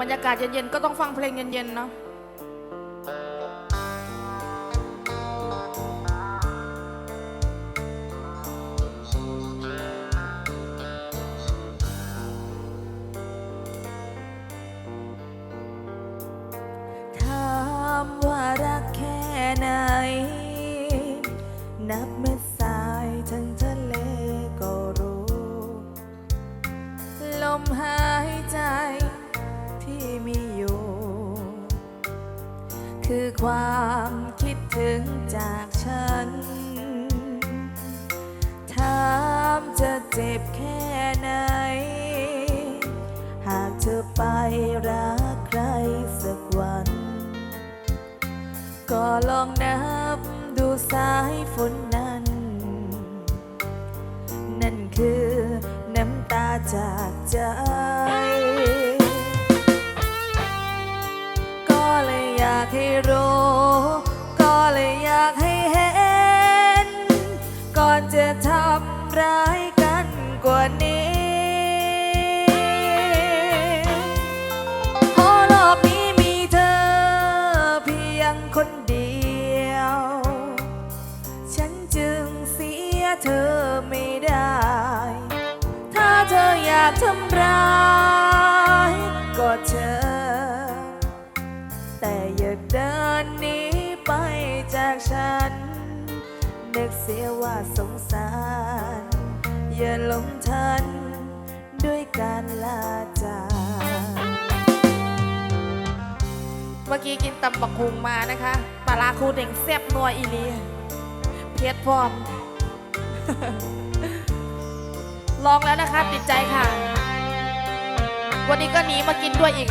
บรรยากาศเย็นๆ ก็ต้องฟังเพลงเย็นๆ เนาะ จะเจ็บแค่ไหน หากเธอไปรักใครสักวัน ก็ลองนับดูสายฝนนั้น นั่นคือน้ำตาจากใจ ก็เลยอยากให้รู้ เธอไม่ได้ ถ้าเธออยากทำร้ายก็เชิญแต่อย่าเดินหนีไปจากฉัน นึกเสียว่าสงสาร อย่าหลงทันด้วยการลาจากเมื่อกี้กินตำบักคุงมานะคะ ปลาคูเด่งแซ่บนัวอีลีเพียรพร้อม ลองแล้วนะคะ ติดใจค่ะ วันนี้ก็หนีมากินด้วยอีก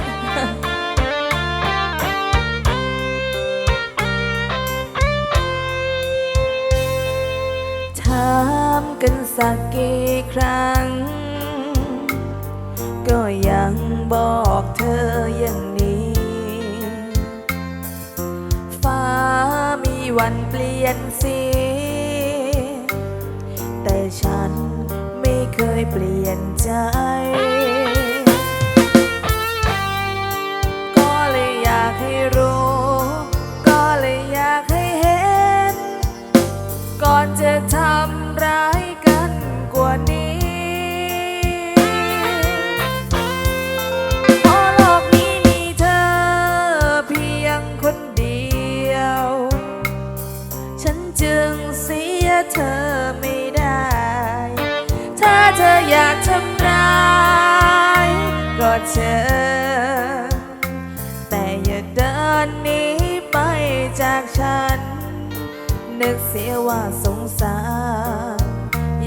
ถามกันสักกี่ครั้ง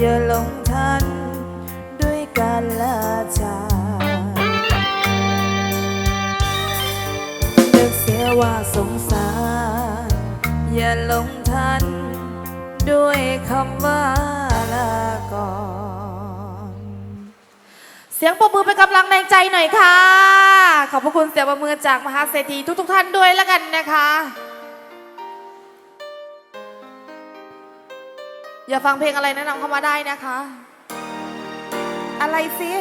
อย่าลงทัน ด้วยการลาจากนึกเสียว่าสงสาร อย่าลงทัน ด้วยคำว่าลาก่อน เสียงปรบมือเป็นกำลังแรงใจหน่อยค่ะ ขอบพระคุณเสียงปรบมือจากมหาเศรษฐีทุกๆท่านด้วยแล้วกันนะคะ อย่าฟังเพลงอะไรแนะนำเข้ามาได้นะคะ อะไรสิ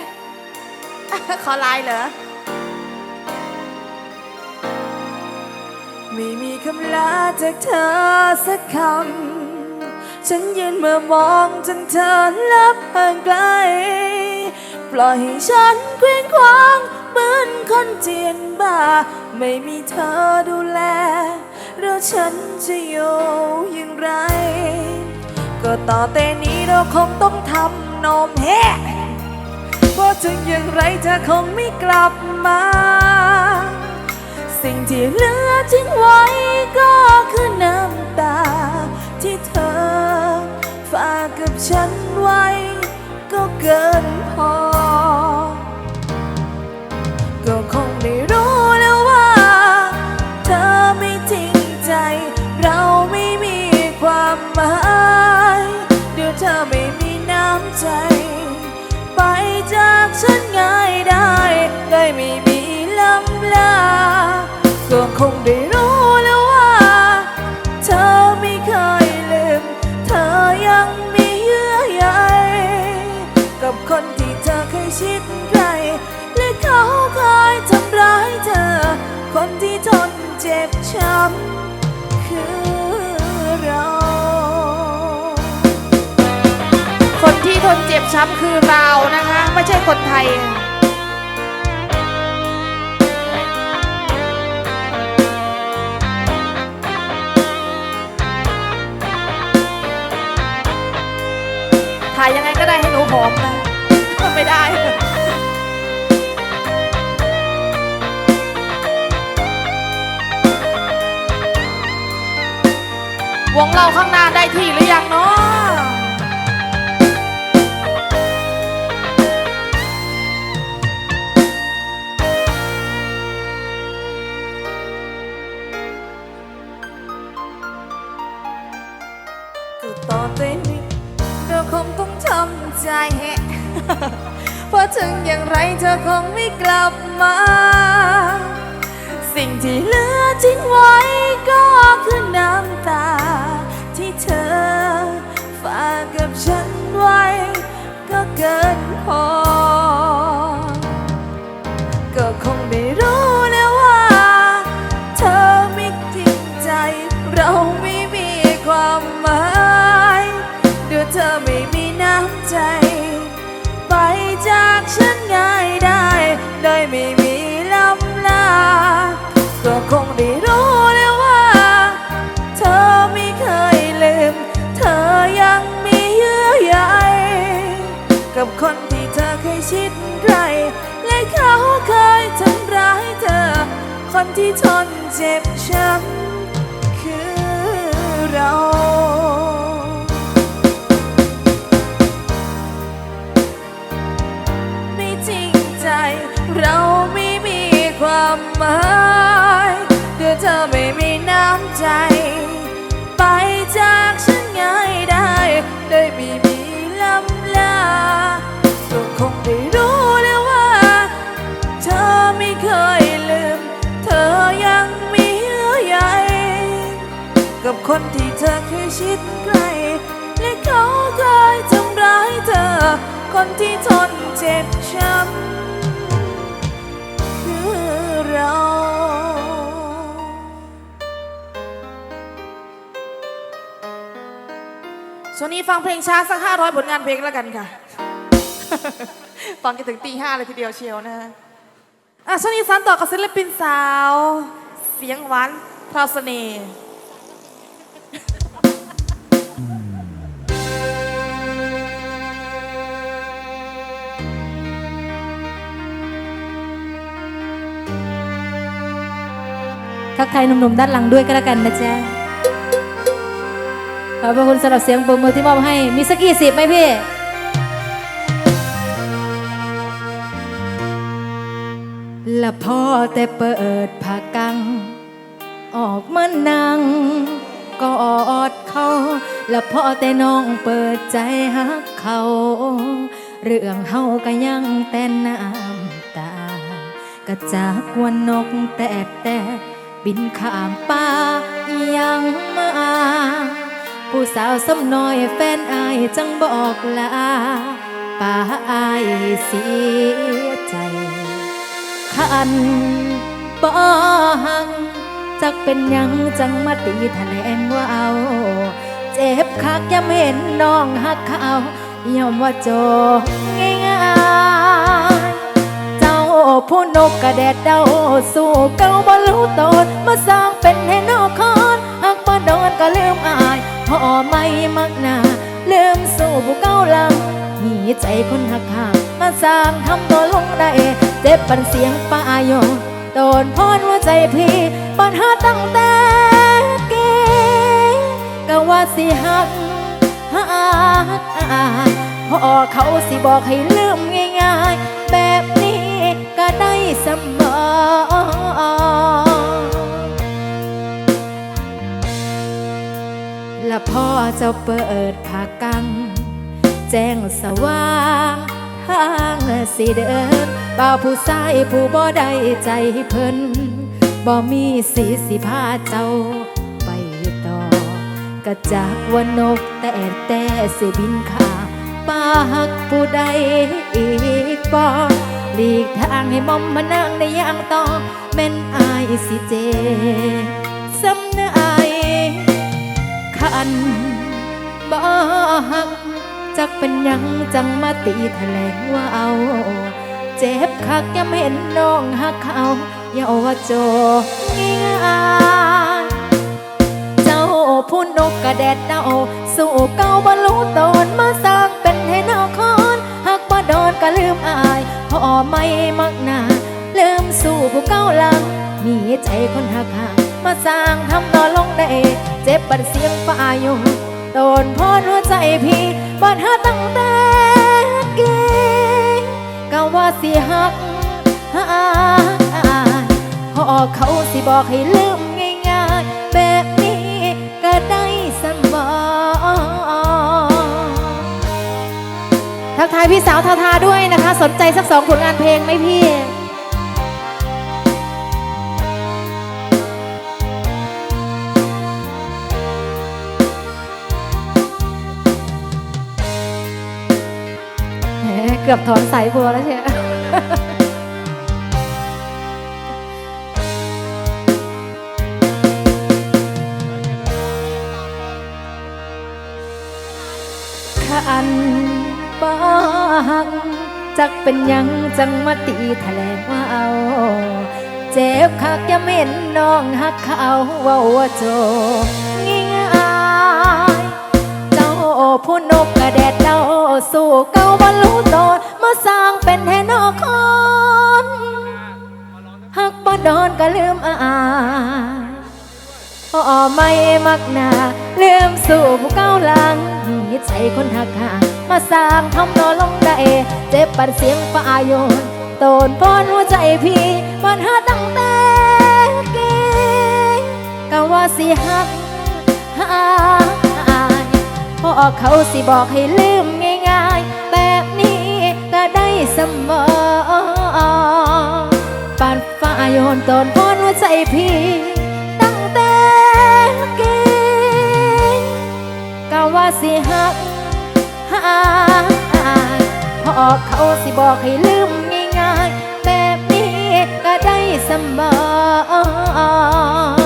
ขอไลน์เหรอ ไม่มีคำลาจากเธอสักคำ ฉันยืนเมื่อมองจนเธอลับห่างไกล ปล่อยให้ฉันเคว้งคว้างเหมือนคนเจียนบ้า ไม่มีเธอดูแล แล้วฉันจะอยู่อย่างไร ก็ต่อแต่นี้เราคงต้องทำนมแฮะเพราะถึงอย่างไรเธอคงไม่กลับมา สิ่งที่เหลือทิ้งไว้ก็คือน้ำตา ที่เธอฝากกับฉันไว้ ก็เกินพอ ก็คงได้รู้แล้วว่า เธอไม่จริงใจ เราไม่มีความหมาย ใจ ไปจากฉันง่ายได้ ได้ไม่มีลำลาก็คงได้รู้แล้วว่า เธอไม่เคยลืม เธอยังมีเยื่อใยกับคนที่เธอเคยชิดใกล้และเขาเคยทำำร้ายเธอ คนที่ทนเจ็บช้ำ คนเจ็บช้ำคือเรานะคะ ไม่ใช่คนไทยถ่ายยังไงก็ได้ให้หนูหอมนะไม่ได้วงเราข้างหน้าได้ที่หรือยังเนาะ ใจเพราะถึงอย่างไรเธอคงไม่กลับมา สิ่งที่เหลือทิ้งไว้ก็คือน้ำตา ที่เธอฝากกับฉันไว้ ก็เกินพอ คนที่ทนเจ็บช้ำคือเราไม่จริงใจเราไม่มีความหมายเดี๋ยวเธอไม่มีน้ำใจ กับคนที่เธอเคยชิดใกล้และเขาเคยทำร้ายเธอ คนที่ทนเจ็บช้ำคือเราช่วงนี้ฟังเพลงช้าสักห้าร้อยผลงานเพลงแล้วกันค่ะ ฟังกันถึงตีห้าเลยทีเดียวเชียวนะฮะอะช่วงนี้สานต่อกับศิลปินสาว เสียงหวานพราวเสน่ห์ ทักทายหนุ่มๆด้านหลังด้วยก็แล้วกันนะจ๊ะขอบคุณสำหรับเสียงปรบมือที่มอบให้ มีสักกี่สิบไหมพี่และพอแต่เปิดผากัง ออกมานั่งกอดเขาและพอแต่น้องเปิดใจฮักเขา เรื่องเฮาก็ยังแต่น้ำตากระจากวันนกแต่แต่ บินข้ามป่ายังมา ผู้สาวสมน้อยแฟนอายจังบอกลาป่าอายเสียใจ ขันบ่หังจักเป็นยังจังมาตีแถลงว่าเอา เจ็บคักย้ำเห็นน้องหักเขายอมว่าโจบง่าย ผู้นกกระแดดเดาสู้เก่าบ่รู้ตนมาสร้างเป็นให้นอกคอนหักบ่โดนก็ลืมอายพ่อไม่มักหนาลืมสู้ผู้เก่าลังหีใจคนหักหามาสร้างทำตัวลงได้เจ็บปันเสียงป้าโยโดนพอนหัวใจพี่ปัญหาตั้งแต่เกก็ว่าสิหักหักอาพอเขาสิบอกให้ลืม สมอและพ่อเจ้าเปิดผากัง แจ้งสว่างทางสิเดินบ่าวผู้ชายผู้บ่ได้ใจเพิ่นบ่มีสีสิพาเจ้าไปต่อก็จากว่านกแต่แต่สิบินข้าปาหักผู้ใดอีกบ่ หลีกทางให้มอมมานั่งในย่างต่อแม่นอายสิเจสำเนอายคันบ่หักจักเป็นยังจังมาตีแถลงว่าเอา เจ็บคักยังเห็นน้องหักเขาอย่าว่าโจง่ายเจ้าผู้นกกระแดดเดาสู่เก่าบรรลุตนมาสร้างเป็นให้นครหักบ่โดนก็ลืมอาย พอไม่มักหนาลืมสู่ผู้เก่าลังมีใจคนหักห่างมาสร้างทำนอนลงได้ เจ็บบัดเสียงฟ้าอยู่โดนพ่อหัวใจพี่บัดหาตั้งแต่เกก็ว่าสิหักหายพอเขาสิบอกให้ลืม ทักทายพี่สาวทาทาด้วยนะคะ สนใจสักสองผลงานเพลงไหมพี่เกือบถอนสายบัวแล้วเชียวขัน หัก จักเป็นยังจังมาตีแถลงว่าเอา เจ็บคักอย่าเม่นน้องหักเขาเว่าว่าโจง่ายเจ้าผู้นกกระแดดเจ้าสู่เก่าบรรลุตนมาสร้างเป็นให้นอกคนหักบ่ดอนก็ลืมอายพอไม่มักหนาลืมสู่ผู้เก้าหลังมีใจคนหักห่าง มาสร้างทำนอนลงได้เจ็บปัดเสียงฟ้าโยนโตนพอนหัวใจพี่มันหาตั้งแต่เกก็ว่าสิหักหายพอเขาสิบอกให้ลืมง่ายๆ แบบนี้ก็ได้เสมอปานฟ้าโยนตนพอนหัวใจพี่ตั้งแต่เกก็ว่าสิหัก หายพอเขาสิบอกให้ลืมง่ายๆ แบบนี้ก็ได้เสมอ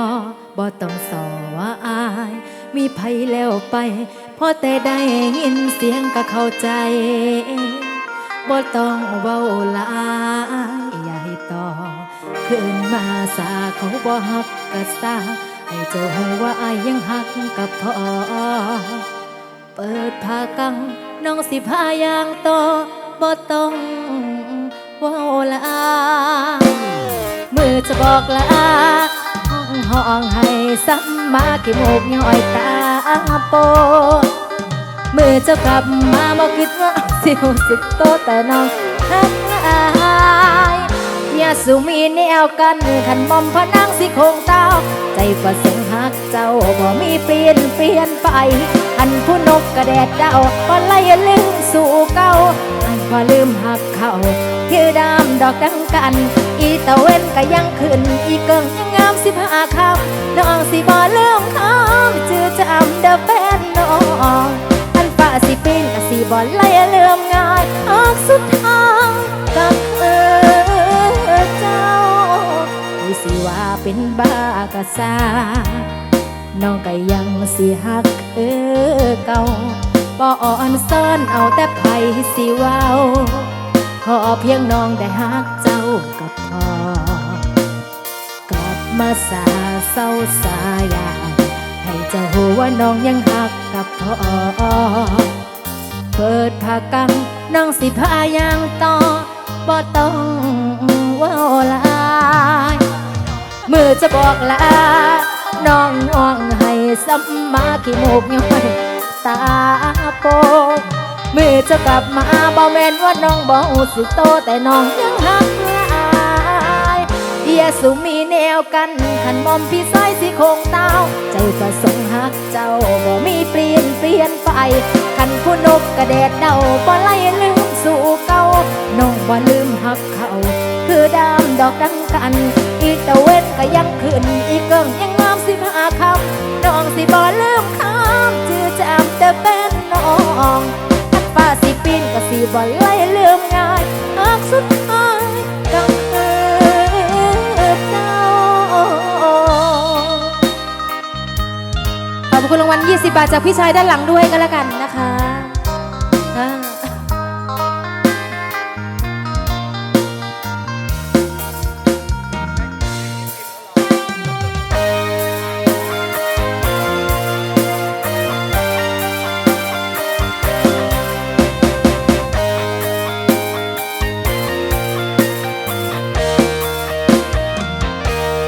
บ่บ่ต้องสอว่าอาย มีไผแล้วไปพอแต่ได้ยินเสียงก็เข้าใจบ่ต้องเว้าลายอย่าให้ต่อขึ้นมาสาเขาบ่ฮักก็สาให้เจ้าหูว่าอายยังฮักกับพ่อเปิดผ้ากังน้องสิพายางต่อบ่ต้องเว้าลามือจะบอกลา ห้องห้องให้สัมมากี่โมกย้อยตาโปดมือจะกลับมาบอกคิดว่าสิรู้สึกโตแต่น้องทักอายอย่าสูมีแนวกันขันมอมพนังสิคงเต้า ใจประสงค์หักเจ้าบ่มีเปลี่ยนเปลี่ยนไปอันผู้นกกระแดดเดาบ่ไล่ลืมสู่เก่าอันพอลืมหักเขาคือดำดอกดังกัน อีตะเว้นก็ยังขึ้นอีเกิงยัง งามสิบห้าคำน้องสิบ่ลืมคำจือจำเด้อแฟนน้องอันฝ่าสิปีนก็สิบ่ไล่เลื่อมง่ายออกสุดทางก็คืออเจ้าที่สิว่าเป็นบ้ากะซาน้องก็ยังสิหักเออเก่าบ่อ่อนซ่อนเอาแต่ไผสิเว้าขอเพียงน้องได้หักเจ้ากับ มาสาเศร้าสายาให้เจ้าหูว่าน้องยังหักกับพ่อเปิดผ้ากังน้องสิพายางต่อบ่ต้องว่าลายมือจะบอกลาน้องน้องให้สัมมาขี้มูกย้อยตาโปงมือจะกลับมาบ่แม่นว่าน้องบ่หูสึกโตแต่น้องยังหัก หลายสุมีแนวกันขันมอมพี่ซ้ายสิคงเต้าใจประสงค์หักเจ้าบ่มีเปลี่ยนเปลี่ยนไปขันผู้นกกระแดดเดาบ่ไล่ลืมสู่เก่าน้องบ่ลืมหักเขา คือดามดอกดังกัน อีตะเวนก็ยังขึ้น อีเกิงยังงามสิบห้าคำน้องสิบ่ลืมคำชื่อจำแต่เป็นน้องทักฟ้าสิปีนก็สิบ่ไล่ลืมง่ายหากสุดท้ายก็คื คุณรางวัล 20 บาทจากพี่ชายด้านหลังด้วยกันแล้วกันนะคะ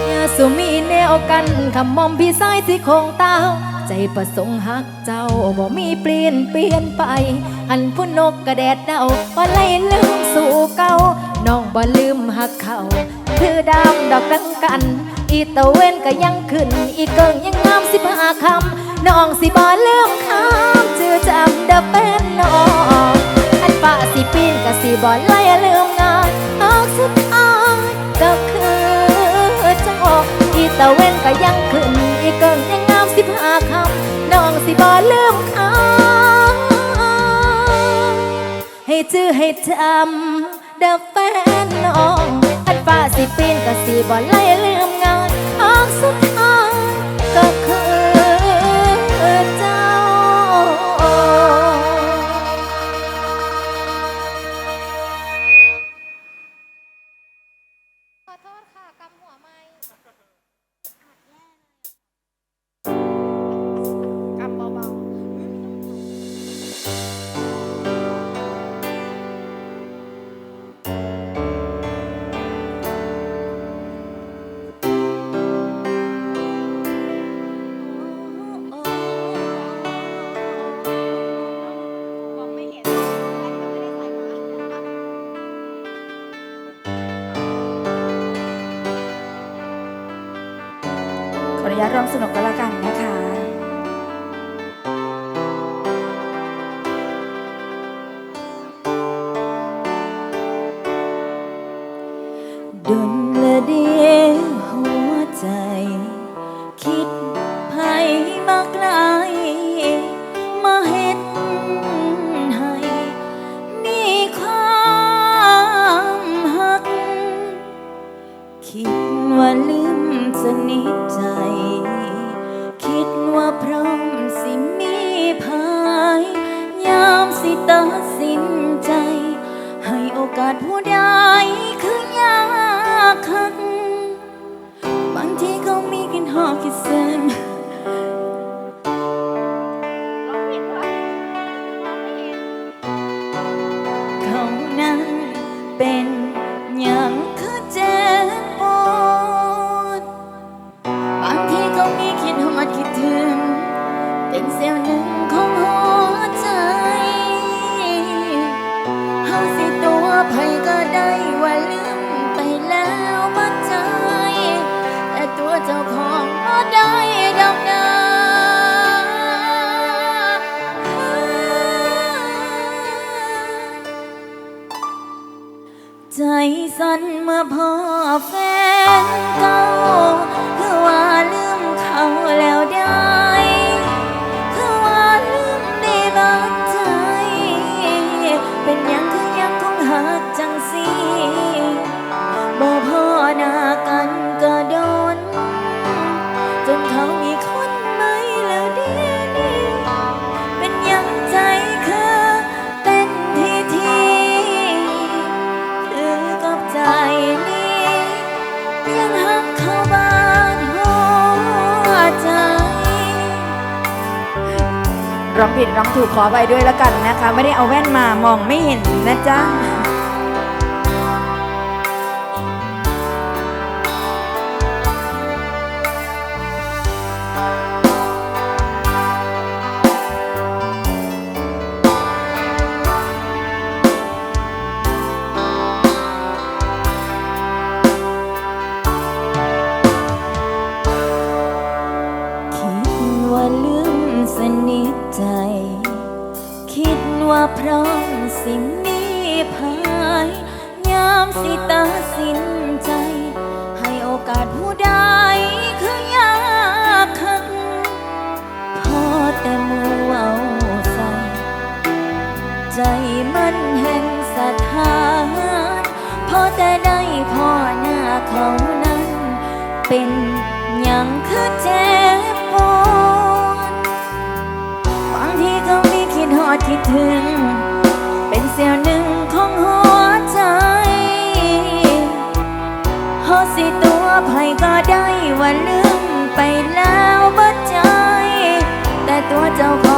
อย่าสุมีแนวกันคำมอมพี่สายที่คงเต้า ใจประสงค์หักเจ้าบ่มีเปลี่ยนเปลี่ยนไป อันผู้นกกระแดดเดาบ่ไล่ลืมสู่เก่าน้องบ่ลืมหักเขาคือดำดอกดังกัน อีตะเว้นก็ยังขึ้น อีเกิงยังงามสิบห้าคำน้องสิบ่ลืมคำชื่อจำเดอเป็นน้องอันป่าสิปีนก็สิบ่ไล่ลืมงานหากสุดท้ายก็คือเจ้าอีตะเว้นก็ยังขึ้น อีเกิงยังงามสิบห้า บ่ลืมเขาให้ชื่อให้จำเดอแฟนน้องอันป่าสิปีนก็สิบ่ไล่ลืมงานอากสุดท้ายก็คือ สนุกกันแล้วกันนะคะดนละเดียหัวใจ คิดภัยมาไกลมาเห็นให้มีความหัก คิดว่าลืม สนิทใจ คิดว่าพร้อมสิมีภาย ยามสิตัดสินใจ ให้โอกาสผู้ใดคือยากคักบางทีเขามีกินหอกคิดเส้าสิตัวไผก็ได้ว่าลืมไปแล้วบ่ใจแต่ตัวเจ้าของบ่ได้ดอกนาใจสั่นเมื่อพ่อแฟนเก่าคือว่าลืมเขาแล้วได้ ผิดร้องถูกขอไปด้วยแล้วกันนะคะ ไม่ได้เอาแว่นมามองไม่เห็นนะจ๊ะ พายยามสิตัดสินใจ ให้โอกาสผู้ใดคือยากคักพอแต่มูเอาใส่ใจมันแห่งสถานพอแต่ได้พ่อหน้าเขานั้น เป็นอย่างคือเจ ที่ถึง เป็นเสี้ยวหนึ่งของหัวใจหอสิตัวไผก็ได้ว่าลืมไปแล้วบ่ใจ แต่ตัวเจ้า